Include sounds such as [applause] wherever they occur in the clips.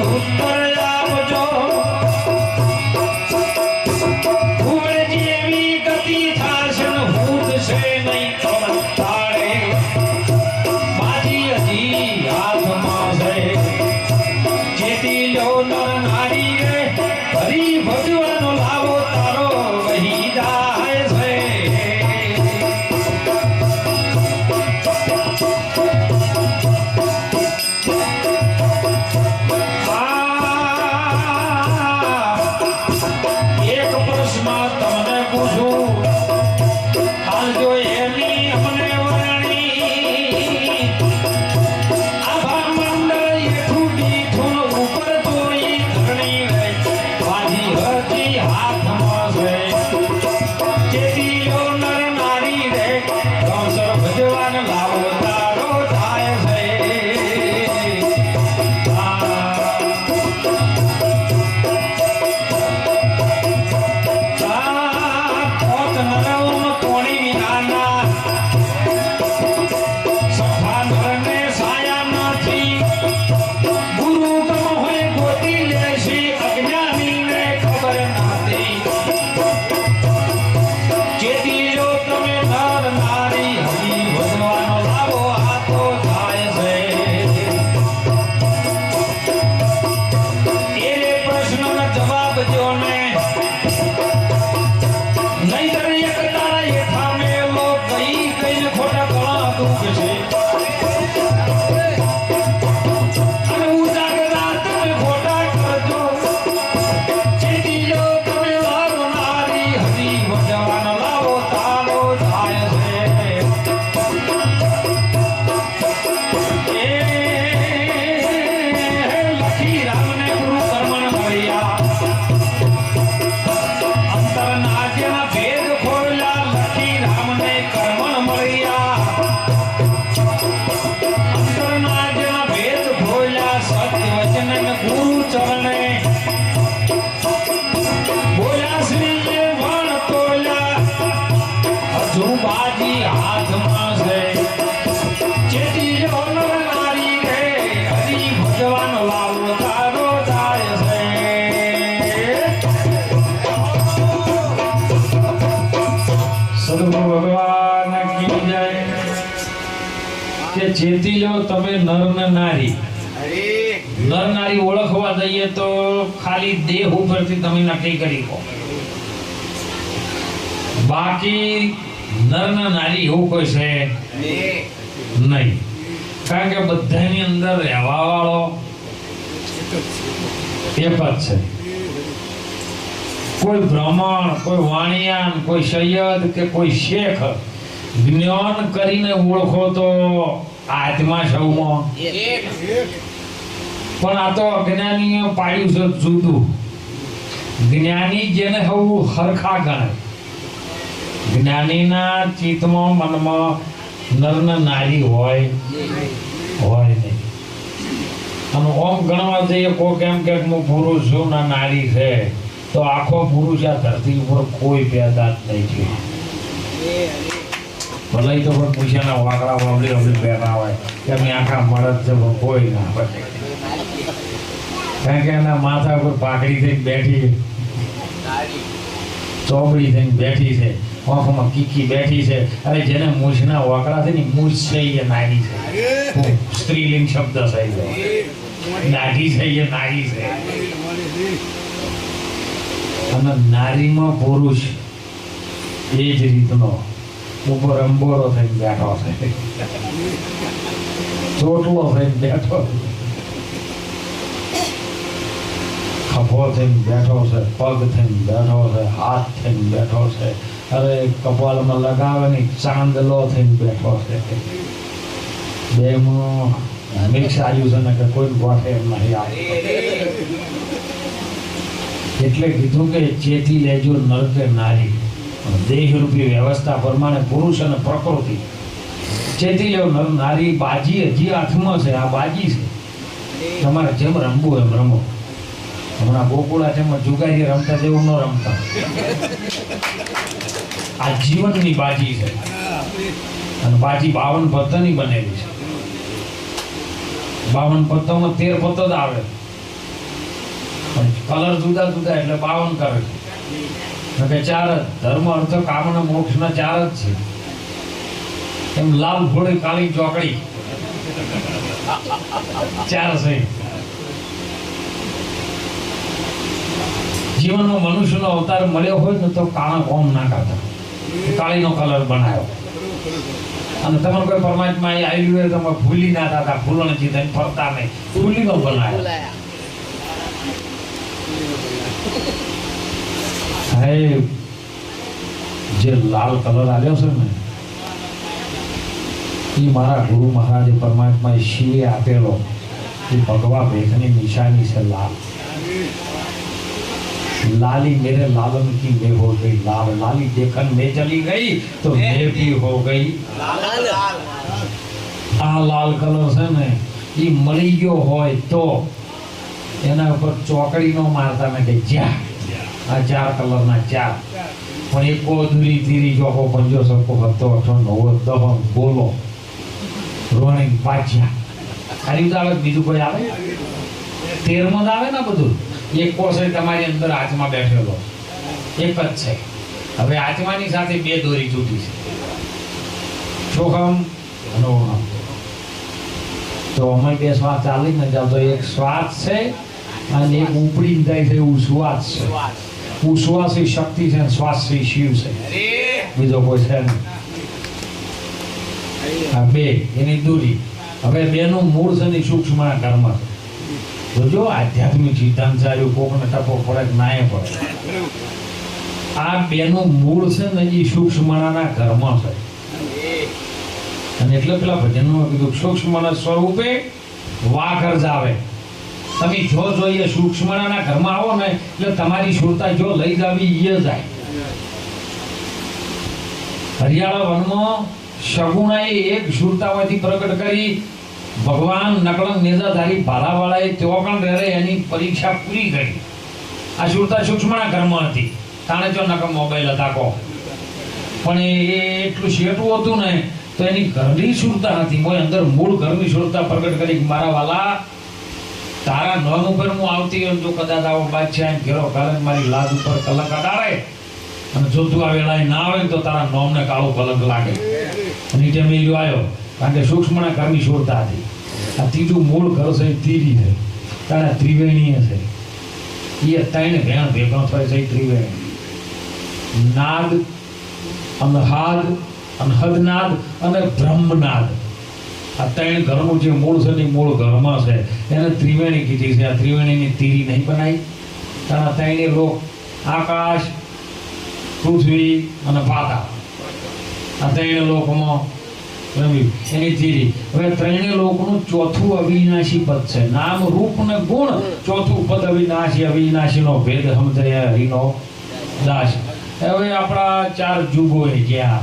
हुक्म 너. ચેતી લો તમે નર ને નારી નર નારી ઓળખવા જઈએ તો ખાલી દેહ ઉપરથી તમે નક્કી કરી કો. બાકી નર ને નારી એવું કોઈ છે નહીં. કારણ કે બધાની અંદર રહેવા વાળો એક જ છે. કોઈ બ્રાહ્મણ કોઈ વાણિયાન કોઈ સૈયદ કે કોઈ શેખ જ્ઞાન કરીને ઓળખો તો હાથમાં સૌમાં પણ આ તો અજ્ઞાનીએ પાડ્યું છે જુદું. જ્ઞાની જેને હવું હરખા ગણે જ્ઞાનીના ચિત્તમાં મનમાં નર્ન નારી હોય હોય નહીં. અને ઓમ ગણવા જઈએ કોઈક કેમ કે હું પુરુષ છું ના નારી છે. તો આખો પુરુષ આ ધરતી ઉપર કોઈ પેદા જ નહીં થયો. ભલે તો પણ પૂછ્યાના વાકડા વાવડી વાવડી પહેરના હોય કે અમે આખા મળદ છે કોઈ ના બને કારણ કે એના માથા ઉપર પાઘડી થઈને બેઠી ચોપડી થઈને બેઠી છે. આંખોમાં કીકી બેઠી છે. અરે જેને મૂછના વાકડા છે ને, મૂછ છે એ નાની છે. સ્ત્રીલિંગ શબ્દ છે. નારી છે એ નારી છે. અને નારીમાં પુરુષ એ જ રીતનો ઉપર અંબોરો થઈને બેઠો છે. ચોટલો થઈને બેઠો. ખભો થઈને બેઠો છે, પગ થઈને બેઠો છે, હાથ થઈને બેઠો છે. અરે કપાળમાં લગાવે ને ચાંદલો થઈને બેઠો છે. બેમાં મિક્સ આવ્યું છે ને કે કોઈ ગોઠે એમ નહીં આવતું એટલે કીધું કે ચેતી લેજો નર કે નારી. દેહરૂપી વ્યવસ્થા પ્રમાણે પુરુષ અને પ્રકૃતિ. લેવો નર નારી બાજી હજી હાથમાં છે, આ બાજી છે. તમારે જેમ રમવું એમ રમો. હમણાં ગોકુળા જેમ જુગારી રમતા જેવું ન રમતા. આ જીવનની બાજી છે. અને બાજી બાવન પત્તાની બનેલી છે. બાવન પત્તામાં તેર પત્તો જ આવે. કલર જુદા જુદા એટલે બાવન કરે. છે કે ચાર જ. ધર્મ, અર્થ, કામ અને મોક્ષના ચાર જ છે. એમ લાલ ઘોડી કાળી ચોકડી. ચાર છે. જીવનમાં મનુષ્યનો અવતાર મળ્યો હોય ને તો કાળા કોમ ના કરતા કાળીનો કલર બનાવ્યો અને તમારે કોઈ પરમાત્મા એ આવ્યું હોય તમે ભૂલી ના થતા ફૂલણજી થઈને ફરતા નહીં. ફૂલીનો બનાવ્યો સાહેબ જે લાલ કલર આવ્યો છે ને એ મારા ગુરુ મહારાજે પરમાત્મા શિવે આપેલો એ ભગવા ભેખની નિશાની છે લાલ लाली मेरे लालन की मैं हो गई लाल लाली देखन मैं चली गई तो मैं भी हो ગઈ આ લાલ કલર છે ને એ મળી ગયો હોય તો એના ઉપર ચોકડી નો મારતા ને કે જ્યાં ચાર કલરના ચાર. પણ એકો ધીરી તીરી જોખો પંજો સરખો હતો અઠો નવો દહન બોલો રોણી, પાછ્યા. ખાલી આવે બીજું કોઈ આવે? તેરમાં જ આવે ને બધું? એક કોષ તમારી અંદર હાથમાં બેઠેલો. એક જ છે. હવે આત્માની સાથે બે દોરી તૂટી છે. ચોખમ અને તો અમે બે શ્વાસ ચાલી ને જાવ, તો એક શ્વાસ છે અને એક ઉપડી જાય છે, એવું શ્વાસ છે. ઉશ્વાસ સુવાસી શક્તિ છે શ્વાસી શિવ છે બીજો કોઈ છે આ બે એની દૂરી હવે બેનું મૂળ છે ને સૂક્ષ્મ કર્મ છે જોજો આધ્યાત્મિક સિદ્ધાંત સારું કોકને ટપો પડે નાય પડે આ બેનું મૂળ છે ને એ સૂક્ષ્મણાના ઘરમાં છે અને એટલે પેલા ભજનમાં કીધું સૂક્ષ્મ સ્વરૂપે વાઘર જ આવે તમે જો જોઈએ સૂક્ષ્મણાના ઘરમાં આવો ને, એટલે તમારી સુરતા જો લઈ જાવી એ જાય. હરિયાળા વનમાં સગુણાએ એક સુરતામાંથી પ્રગટ કરી, ભગવાન નકળંગ નેજાધારી ભાલાવાળાએ તેઓ પણ રહે એની પરીક્ષા પૂરી કરી. આ સુરતા સૂક્ષ્મના ઘરમાં હતી. તાણે જો નકમ મોબાઈલ હતા કો. પણ એ એટલું શેઠું હતું ને, તો એની ઘરની સુરતા નથી. મોય અંદર મૂળ ઘરની સુરતા પ્રગટ કરી મારા વાલા તારા નોમ ઉપર હું આવતી હોય જો કદાચ આવો બાદશાહ ઘેરો, કારણ મારી લાદ ઉપર કલંક અડાડે. અને જો તું આ વેળાએ ના આવે તો તારા નોમને કાળો કલંક લાગે. અને એ ટાઈમે આવ્યો, કારણ કે સૂક્ષ્મના કર્મી છોડતા હતી. આ ત્રીજું મૂળ ઘર છે, એ તીરી છે. તારા ત્રિવેણીય છે. એ ત્રણ ભેણ ભેગો થાય છે ત્રિવેણી. નાદ, અનહાદ, અનહદનાદ, અને બ્રહ્મનાદ. આ ત્રણ ઘરનું જે મૂળ છે ને મૂળ ઘરમાં છે. એને ત્રિવેણી કીધી છે. આ ત્રિવેણીની તીરી નહીં બનાવી. તારા ત્રણે લોક આકાશ, પૃથ્વી અને પાતા. આ ત્રણે લોકમાં એની થીરી હવે ત્રણેય લોકનું ચોથું અવિનાશી પદ છે. નામ, રૂપ ને ગુણ ચોથું પદ અવિનાશી. અવિનાશીનો ભેદ સમજાય, હરિનો દાસ. હવે આપણા ચાર જુગો ગયા.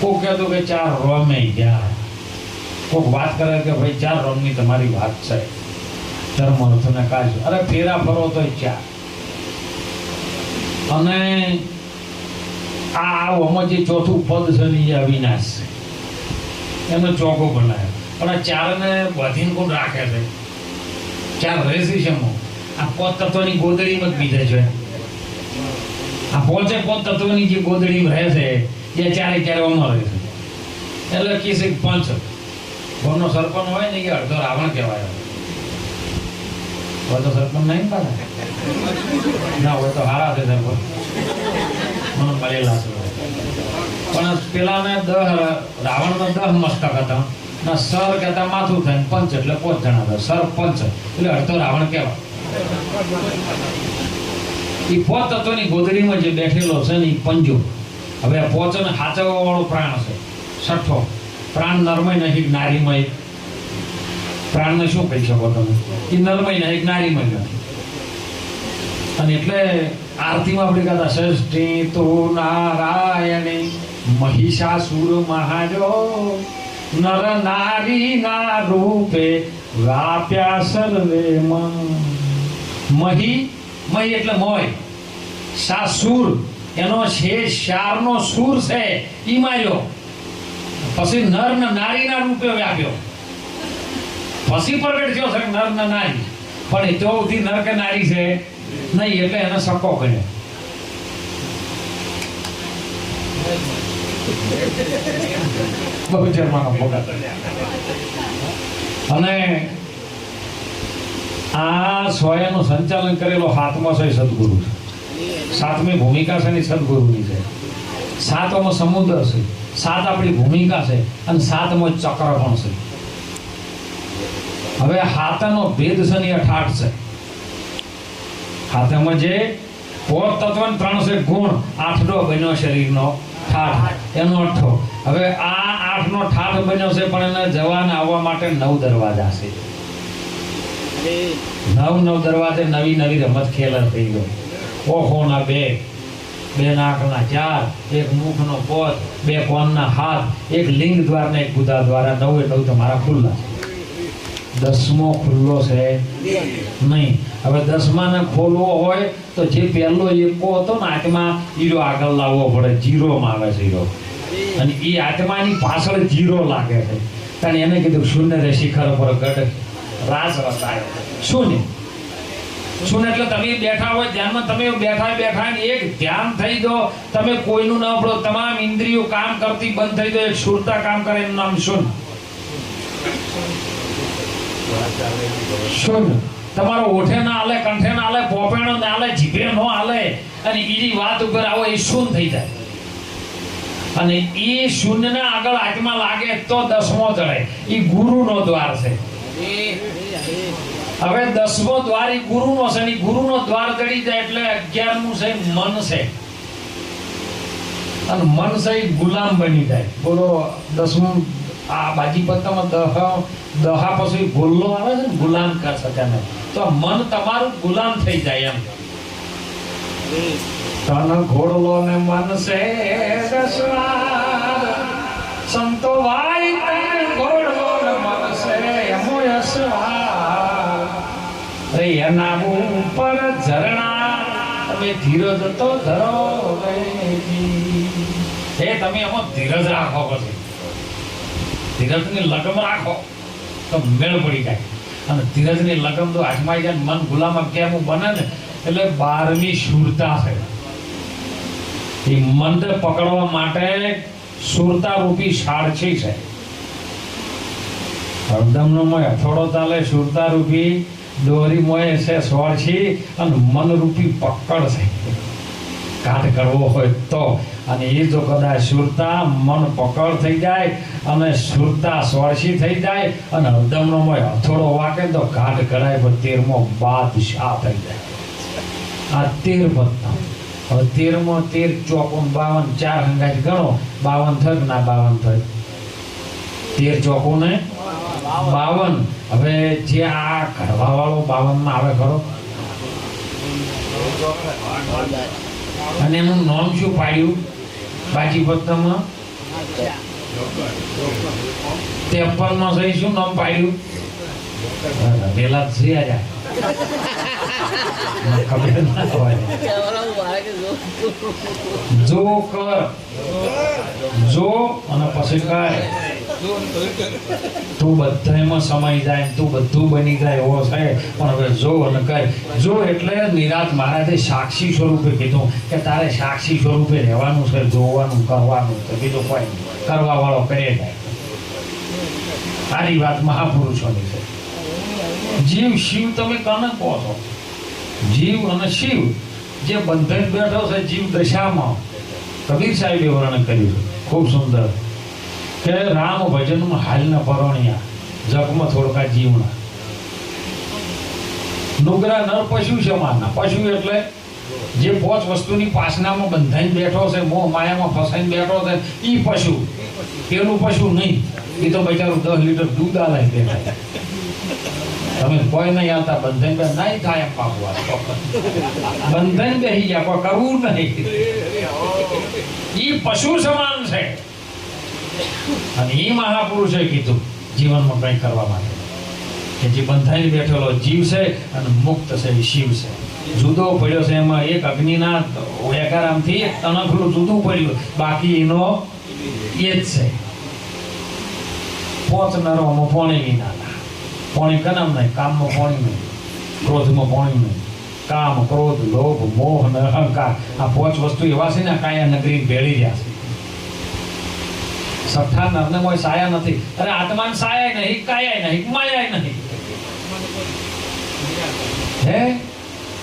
કોક કહેતો કે ચાર રોમે ગયા. કોક વાત કરે કે ભાઈ ચાર રંગની તમારી વાત છે. ધર્મ અર્થ ને કાજ અરે, ફેરા ફરો તો ચાર અને આ આમાં જે ચોથું પદ છે ને એ અવિનાશ છે. એનો ચોકો બનાવ્યો. પણ આ ચારને બધીને કોણ રાખે છે? ચાર રહેશે છે આ પોત તત્વની ગોદડીમાં જ બીજે છે. આ પોચે પોત તત્વની જે ગોદડીમાં રહે છે, એ ચારે ચારે આમાં રહે છે. એટલે કિસે પંચ. ઘરનો સરપંચ હોય ને એ અડધો રાવણ કહેવાય. બધો સરપંચ નહીં પાછા? ના હોય તો હારા છે સરપંચ. મને મળેલા છે. પણ પેલાને દહ રાવણના દહ મસ્તક હતા. ના, સર કહેતા માથું થાય પંચ એટલે પોચ જણા હતા. સર પંચ એટલે અડધો રાવણ કહેવાય. એ પોત તત્વની ગોદડીમાં જે બેઠેલો છે ને એ પંજો. હવે પોચ ને હાચવવા વાળો પ્રાણ છે. છઠ્ઠો. પ્રાણ નરમય નહીં નારીમય. પ્રાણને શું કહી શકો તમે? એ નરમય નહીં નારીમય નથી. અને એટલે આરતીમાં આપણે કહેતા ષષ્ઠી તો નારાયણી મહિષાસુર મહાજો, નર નારી ના રૂપે વ્યાપ્યા સર્વે મહી મહી એટલે મોય. સાસુર, એનો છે શારનો સૂર છે, ઈ માર્યો. પછી નર નારીના રૂપે વ્યાપ્યો પછી પ્રગટ થયો છે નર ને નારી. પણ એ તો ઉધી નર કે નારી છે. નહીં, એટલે એને સકો કર્યો. અને આ સ્વયંનું સંચાલન કરેલો હાથમાં છે સદગુરુ. છે સાતમી ભૂમિકા છે ને સદગુરુની છે. સાતમો સમુદ્ર છે. સાત આપણી ભૂમિકા છે અને સાતમો ચક્ર પણ છે. હવે હાથનો ભેદ છે ને અઠાઠ છે. હાથમાં જે પોત તત્વ ત્રણ છે ગુણ આઠડો બન્યો શરીરનો ઠાઠ. એનો અઠ્ઠો હવે આ આઠનો ઠાઠ બન્યો છે પણ એને જવાને આવવા માટે નવ દરવાજા છે. નવ નવ દરવાજે નવી નવી રમત ખેલ થઈ ગયો ઓહો ના બે. બે નાકના ચાર, એક મુખનો પોત, બે કોણના હાથ, એક લિંગ દ્વાર ને એક બુધા દ્વારા નવે નવ તમારા ખુલ્લા દસમો ખુલ્લો છે. નહીં. હવે દસમાને ખોલવો હોય તો જે પહેલો એકો હતો ને આત્મા હીરો આગળ લાવવો પડે. જીરોમાં આવે છે હીરો અને એ આત્માની પાછળ જીરો લાગે છે. કારણ એને કીધું, શૂન્ય રે શિખર પર ગઢ રાસ રચાયો. શૂન્ય. શૂન્ય એટલે તમે બેઠા હોય, ધ્યાનમાં તમે બેઠા બેઠા એક ધ્યાન થઈ દો. તમે કોઈનું ન પડો, તમામ ઇન્દ્રિયો કામ કરતી બંધ થઈ દો, એક સુરતા કામ કરે, એનું નામ શું શું તમારો ઓઠે ના હાલે, કંઠે ના હાલે, પોપેણો ના હાલે, જીભે નો હાલે, અને બીજી વાત ઉપર આવો, એ શૂન્ય થઈ જાય. અને એ શૂન્યના આગળ હાથમાં લાગે તો દસમો ચડે એ ગુરુનો દ્વાર છે. હવે દસમો દ્વાર એ ગુરુનો છે અને ગુરુનો દ્વાર ચડી જાય એટલે અગિયારમું છે મન છે. અને મન છે ગુલામ બની જાય. બોલો, દસમું, આ બાજી પત્તામાં દહા દહા પછી ગોલ્લો આવે છે ને, ગુલામ કર શકે તો મન તમારું ગુલામ થઈ જાય એમ. તન ઘોડલો ને મન છે સંતો વાઈ એના ઉપર ઝરણા. તમે ધીરજ તો ધરો હે તમે એમાં ધીરજ રાખો પછી. ધીરજની લગમ રાખો તો મેળ પડી જાય. અને ધીરજની લગમ તો હાથમાં જાય મન ગુલામ કેમ બને ને એટલે બારમી શુરતા છે. એ મંદ પકડવા માટે સુરતા રૂપી સાડછી છે. હરદમનો મોય હથોડો ચાલે સુરતા રૂપી દોરી મોય છે સ્વારછી અને મનરૂપી પકડ છે. કાટ કરવો હોય તો. અને એ જો કદાચ સુરતા, મન પકડ થઈ જાય, અને સુરતા સ્વરસી થઈ જાય, અને હરદમનો મોય હથોડો વાકે તો ઘાટ કરાય, પણ તેરમો બાદશાહ થઈ જાય. આ તેર પત્તા હવે તેરમાં તેર ચોપન બાવન, ચાર હંગાઈ ગણો. બાવન થયું ના બાવન થયું? તેર ચોપન ને બાવન. હવે જે આ ઘડવા વાળો બાવનમાં આવે ખરો? અને એનું નામ શું પાડ્યું? બાજી પત્તામાં ત્રેપનમાં સહી શું નામ પાડ્યું? વેલા છે હોય. [laughs] જો કર. જો અને પછી કર. તું બધામાં સમાઈ જાય તું બધું બની જાય એવો છે. પણ હવે જો અને કહે જો એટલે નિરાત મહારાજે સાક્ષી સ્વરૂપે કીધું કે તારે સાક્ષી સ્વરૂપે રહેવાનું છે, જોવાનું, કરવાનું તો કીધું કોઈ નહીં. કરવા વાળો કરે જાય. સારી વાત મહાપુરુષોની છે. જીવ, શિવ તમે કને કહો છો? જીવ અને શિવ જે બંધન બેઠો છે જીવ દશામાં. કબીર સાહેબે વર્ણન કર્યું છે. ખૂબ સુંદર. કે રામ ભજનમાં હાલના પરણ્યા જગમાં થોડકા જીવના નુગરા નર પશુ સમાનના પશુ એટલે જે પોચ વસ્તુની પાસનામાં બંધાઈને બેઠો છે, મોહ માયામાં ફસાઈને બેઠો છે એ પશુ. પેલું પશુ નહીં. એ તો બચારું દસ લીટર દૂધ આલે દેખાય તમે કોઈ નહીં આવતા બંધન બે નહીં થાય એમ આ બંધન બેસી ગયા, કોઈ કરવું નહીં. એ પશુ સમાન છે. અને એ મહાપુરુષે કીધું જીવનમાં કંઈ કરવા માટે. કે જે બંધાઈને બેઠેલો જીવ છે અને મુક્ત છે, એ શિવ છે. જુદો પડ્યો છે એમાં એક અગ્નિના વ્યાકારામથી એક તણખલું જુદું પડ્યું. બાકી એનો એ જ છે. પોચ નરોમાં પોણી વિના પોણી કનમ નહીં, કામમાં પોણી નહીં. ક્રોધમાં પોણી નહીં. કામ, ક્રોધ, લોભ, મોહ અને અહંકાર. આ પોચ વસ્તુ એવા છે ને કાયા નગરી ભેળી રહ્યા છે. સઠ્ઠા નરને કોઈ સાયા નથી. અરે આત્માન સાયા નહીં કાયા નહીં માયા નહીં. હે?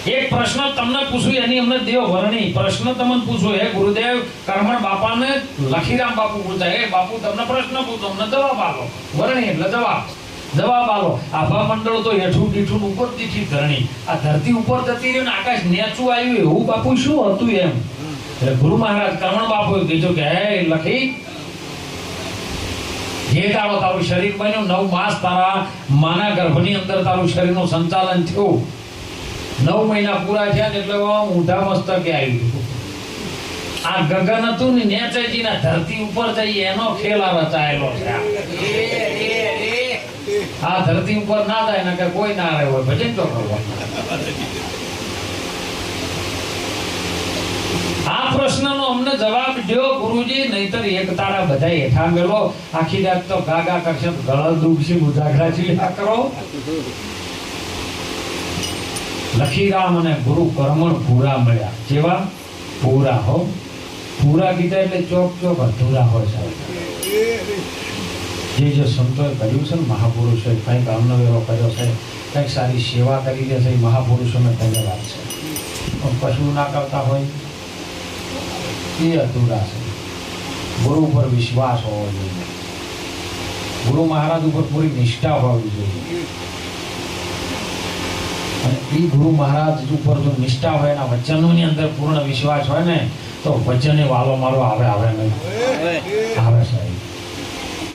એક પ્રશ્ન તમને પૂછું, એની અમને દેવ વરણી. પ્રશ્ન તમને પૂછું, હે ગુરુદેવ, કર્મણ બાપાને લખીરામ બાપુ પૂછે. હે બાપુ, તમને પ્રશ્ન પૂછો, અમને જવાબ આપો. વરણી એટલે જવાબ. જવાબ આલો આભા મંડળ તો હેઠું દીઠું ઉપર દીઠી ધરણી. આ ધરતી ઉપર જતી રહ્યું આકાશ નેચું આવ્યું એવું બાપુ શું હતું એમ? એટલે ગુરુ મહારાજ કર્મણ બાપુ કીધું કે, હે લખી જે તારો તારું શરીર બન્યું, નવ માસ તારા માના ગર્ભની અંદર તારું શરીરનું સંચાલન થયું. નવ મહિના પૂરા થયા ને એટલે ઊંધા મસ્તકે આવ્યું આ ગગન હતું ને નેચેજીના ધરતી ઉપર જઈએ એનો ખેલા રચાયેલો છે. આ. ધરતી ઉપર ના જાય ને કે કોઈ ના રહે હોય ભજન તો કરવા આ પ્રશ્નનો અમને જવાબ દો ગુરુજી, નહીતર એક તારા બધા હેઠા મેળવો. આખી રાત તો ગાગા કરશે, ગળા દુખશે છે, આ કરો. લખીરામ અને ગુરુ કર્મણ પૂરા મળ્યા. જેવા પૂરા હો. પૂરા કીધા એટલે ચોક ચોક અધૂરા હોય સાહેબ. જે જે સંતોએ કર્યું છે ને મહાપુરુષોએ કંઈક અન્નવેરો કર્યો છે કંઈક સારી સેવા કરી છે, એ મહાપુરુષોને ધન્યવાદ છે. પણ કશું ના કરતા હોય. એ અધૂરા છે. ગુરુ ઉપર વિશ્વાસ હોવો જોઈએ. ગુરુ મહારાજ ઉપર પૂરી નિષ્ઠા હોવી જોઈએ. અને એ ગુરુ મહારાજ ઉપર જો નિષ્ઠા હોય એના વચનોની અંદર પૂર્ણ વિશ્વાસ હોય ને તો વચને વાલો મારો આવે આવે નહીં. આવે સાહેબ.